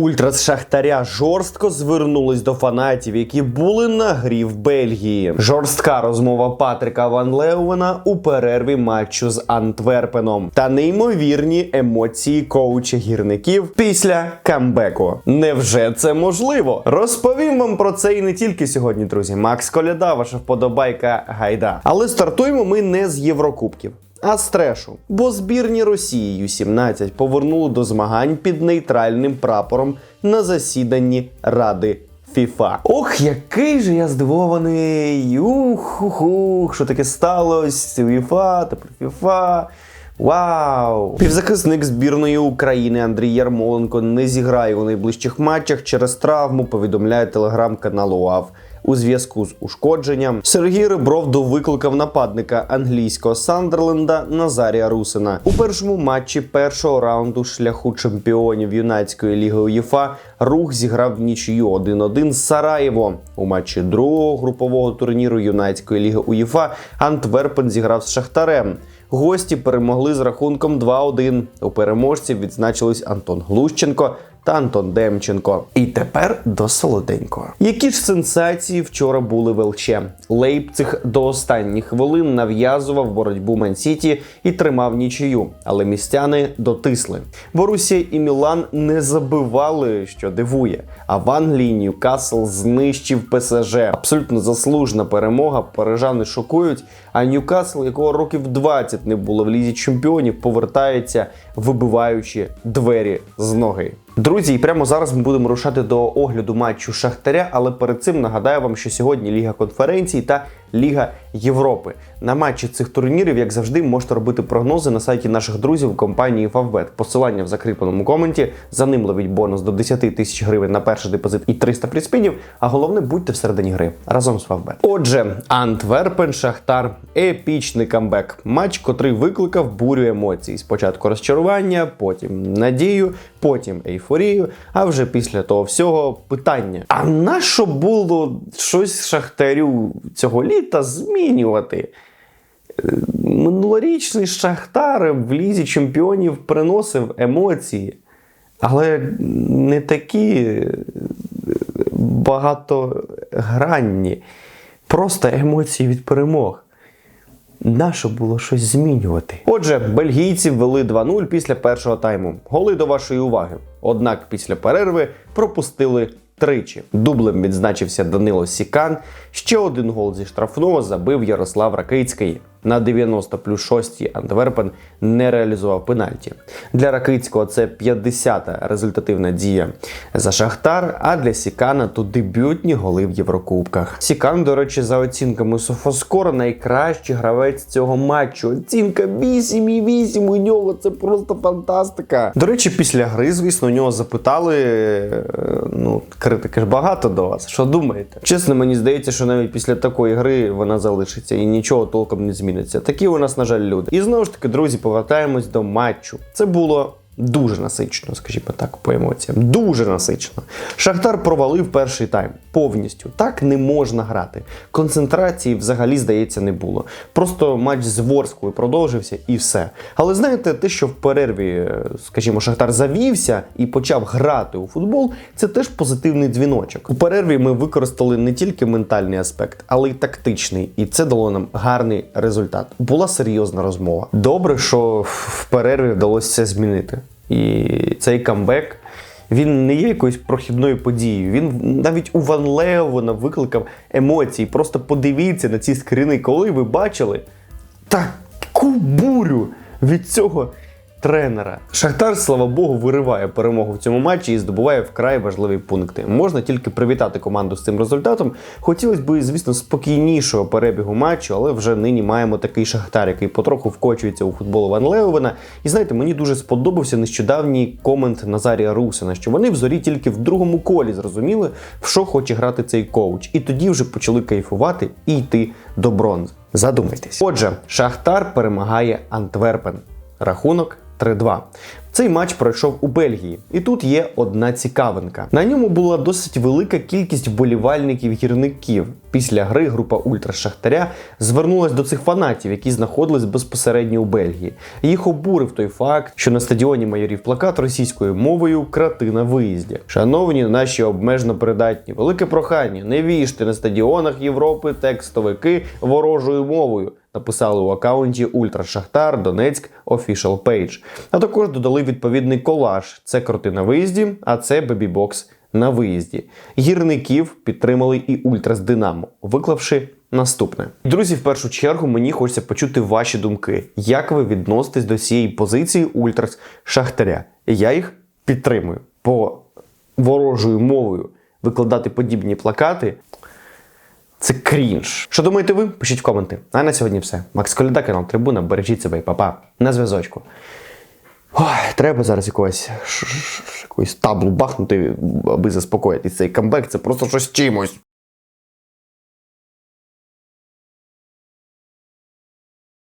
Ультра з Шахтаря жорстко звернулись до фанатів, які були на грі в Бельгії. Жорстка розмова Патрика Ван Леуена у перерві матчу з Антверпеном та неймовірні емоції коуча гірників після камбеку. Невже це можливо? Розповім вам про це і не тільки сьогодні, друзі. Макс Коляда, ваша вподобайка гайда. Але стартуємо ми не з Єврокубків. А з трешу, бо збірні Росії Ю-17 повернули до змагань під нейтральним прапором на засіданні Ради ФІФА. Ох, який же я здивований! Ух-ух-ух, що таке сталося? УЄФА, тепер ФІФА. Вау! Півзахисник збірної України Андрій Ярмоленко не зіграє у найближчих матчах через травму, повідомляє телеграм-канал УАВ. У зв'язку з ушкодженням Сергій Ребров довикликав нападника англійського Сандерленда Назарія Русина. У першому матчі першого раунду шляху чемпіонів юнацької ліги УЄФА рух зіграв нічию 1-1 з Сараєво. У матчі другого групового турніру юнацької ліги УЄФА Антверпен зіграв з Шахтарем. Гості перемогли з рахунком 2-1. У переможців відзначились Антон Глущенко та Антон Демченко. І тепер до солоденького. Які ж сенсації вчора були в ЛЧ? Лейпциг до останніх хвилин нав'язував боротьбу Мансіті і тримав нічию, але містяни дотисли. Борусія і Мілан не забивали, що дивує. А в Англії Ньюкасл знищив ПСЖ. Абсолютно заслужена перемога. Парижани шокують. А Ньюкасл, якого років 20 не було в лізі чемпіонів, повертається, вибиваючи двері з ноги. Друзі, і прямо зараз ми будемо рушати до огляду матчу Шахтаря, але перед цим нагадаю вам, що сьогодні Ліга конференцій та Ліга Європи. На матчі цих турнірів, як завжди, можете робити прогнози на сайті наших друзів компанії Favbet. Посилання в закріпленому коменті. За ним ловіть бонус до 10 тисяч гривень на перший депозит і 300 приспінів. А головне, будьте всередині гри разом з Favbet. Отже, Антверпен, Шахтар, епічний камбек. Матч, котрий викликав бурю емоцій. Спочатку розчарування, потім надію, потім ейфорію. А вже після того всього питання: а на що було щось шахтарю цього літа змінювати? Е, Минулорічний Шахтар в лізі чемпіонів приносив емоції, але не такі багатогранні. Просто емоції від перемог. Нащо було щось змінювати? Отже, бельгійці ввели 2-0 після першого тайму. Голи до вашої уваги. Однак після перерви пропустили тричі. Дублем відзначився Данило Сікан. Ще один гол зі штрафного забив Ярослав Ракицький. На 90 плюс 6 Антверпен не реалізував пенальті. Для Ракицького це 50-та результативна дія за Шахтар, а для Сікана то дебютні голи в Єврокубках. Сікан, до речі, за оцінками Софоскор найкращий гравець цього матчу. Оцінка 8,8 у нього це просто фантастика. До речі, після гри, звісно, у нього запитали. е, Ну, критики ж багато до вас. Що думаєте? Чесно, мені здається, що навіть після такої гри вона залишиться і нічого толком не зміниться. Такі у нас, на жаль, люди. І знову ж таки, друзі, повертаємось до матчу. Це було. Дуже насичено, скажімо так, по емоціям. Дуже насичено. Шахтар провалив перший тайм повністю. Так не можна грати. Концентрації взагалі, здається, не було. Просто матч з Ворською продовжився і все. Але знаєте, те, що в перерві, е, скажімо, Шахтар завівся і почав грати у футбол, це теж позитивний дзвіночок. У перерві ми використали не тільки ментальний аспект, але й тактичний. І це дало нам гарний результат. Була серйозна розмова. Добре, що в перерві вдалося змінити. І цей камбек. Він не є якоюсь прохідною подією. Він навіть у Ван Леована викликав емоції. Просто подивіться на ці скрини, коли ви бачили таку бурю від цього тренера. Шахтар, слава Богу, вириває перемогу в цьому матчі і здобуває вкрай важливі пункти. Можна тільки привітати команду з цим результатом. Хотілося б, звісно, спокійнішого перебігу матчу, але вже нині маємо такий шахтар, який потроху вкочується у футбол Ван Леовена. І знаєте, мені дуже сподобався нещодавній комент Назарія Русина, що вони в зорі тільки в другому колі зрозуміли, в що хоче грати цей коуч, і тоді вже почали кайфувати і йти до бронзи. Задумайтесь. Отже, Шахтар перемагає Антверпен. Рахунок 3-2. Цей матч пройшов у Бельгії, і тут є одна цікавинка. На ньому була досить велика кількість вболівальників гірників. Після гри група Ультра Шахтаря звернулась до цих фанатів, які знаходились безпосередньо у Бельгії. Їх обурив той факт, що на стадіоні майорів плакат російською мовою крати на виїзді. Шановні наші обмежено передатні, велике прохання, не віжте на стадіонах Європи текстовики ворожою мовою написали у акаунті Ультра Шахтар Донецьк Official Page. А також додали відповідний колаж. Це кроти на виїзді, а це бебі-бокс на виїзді. Гірників підтримали і Ультрас Динамо, виклавши наступне. Друзі, в першу чергу мені хочеться почути ваші думки. Як ви відноситесь до цієї позиції Ультрас Шахтаря? Я їх підтримую. По ворожою мовою викладати подібні плакати це крінж. Що думаєте ви? Пишіть в коменти. А на сьогодні все. Макс Коляда, канал Трибуна. Бережіть себе і па-па. На зв'язочку. Ой, треба зараз якогось якоїсь таблу бахнути, аби заспокоїтись. Цей камбек це просто щось чимось.